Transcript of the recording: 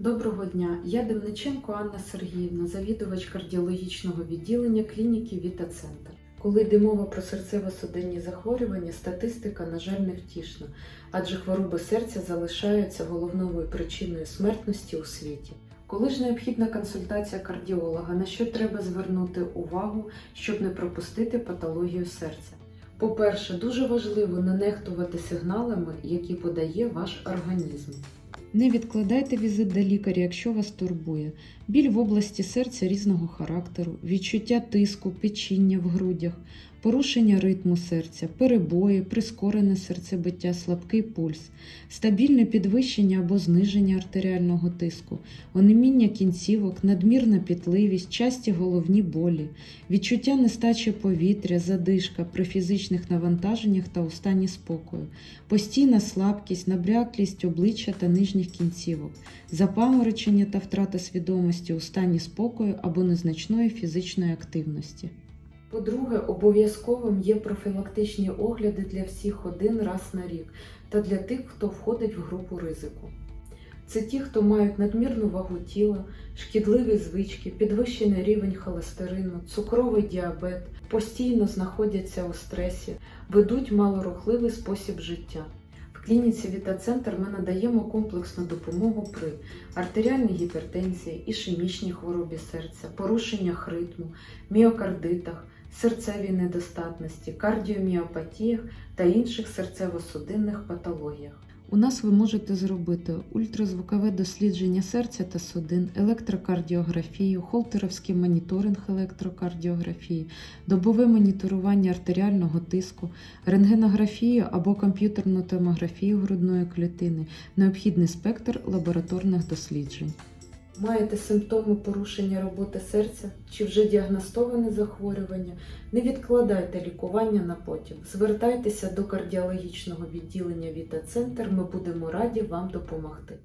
Доброго дня, я Демниченко Анна Сергіївна, завідувач кардіологічного відділення клініки Віта-Центр. Коли йде мова про серцево-судинні захворювання, статистика, на жаль, не втішна, адже хвороби серця залишаються головною причиною смертності у світі. Коли ж необхідна консультація кардіолога, на що треба звернути увагу, щоб не пропустити патологію серця? По-перше, дуже важливо не нехтувати сигналами, які подає ваш організм. Не відкладайте візит до лікаря, якщо вас турбує. Біль в області серця різного характеру, відчуття тиску, печіння в грудях, порушення ритму серця, перебої, прискорене серцебиття, слабкий пульс, стабільне підвищення або зниження артеріального тиску, онеміння кінцівок, надмірна пітливість, часті головні болі, відчуття нестачі повітря, задишка при фізичних навантаженнях та у стані спокою, постійна слабкість, набряклість обличчя та нижніх кінцівок, запаморочення та втрата свідомості у стані спокою або незначної фізичної активності. По-друге, обов'язковим є профілактичні огляди для всіх один раз на рік та для тих, хто входить в групу ризику. Це ті, хто мають надмірну вагу тіла, шкідливі звички, підвищений рівень холестерину, цукровий діабет, постійно знаходяться у стресі, ведуть малорухливий спосіб життя. В клініці Віта-Центр ми надаємо комплексну допомогу при артеріальній гіпертензії, ішемічній хворобі серця, порушеннях ритму, міокардитах, серцевій недостатності, кардіоміопатіях та інших серцево-судинних патологіях. У нас ви можете зробити ультразвукове дослідження серця та судин, електрокардіографію, холтеровський моніторинг електрокардіографії, добове моніторування артеріального тиску, рентгенографію або комп'ютерну томографію грудної клітини, необхідний спектр лабораторних досліджень. Маєте симптоми порушення роботи серця чи вже діагностоване захворювання? Не відкладайте лікування на потім. Звертайтеся до кардіологічного відділення Віта-Центр. Ми будемо раді вам допомогти.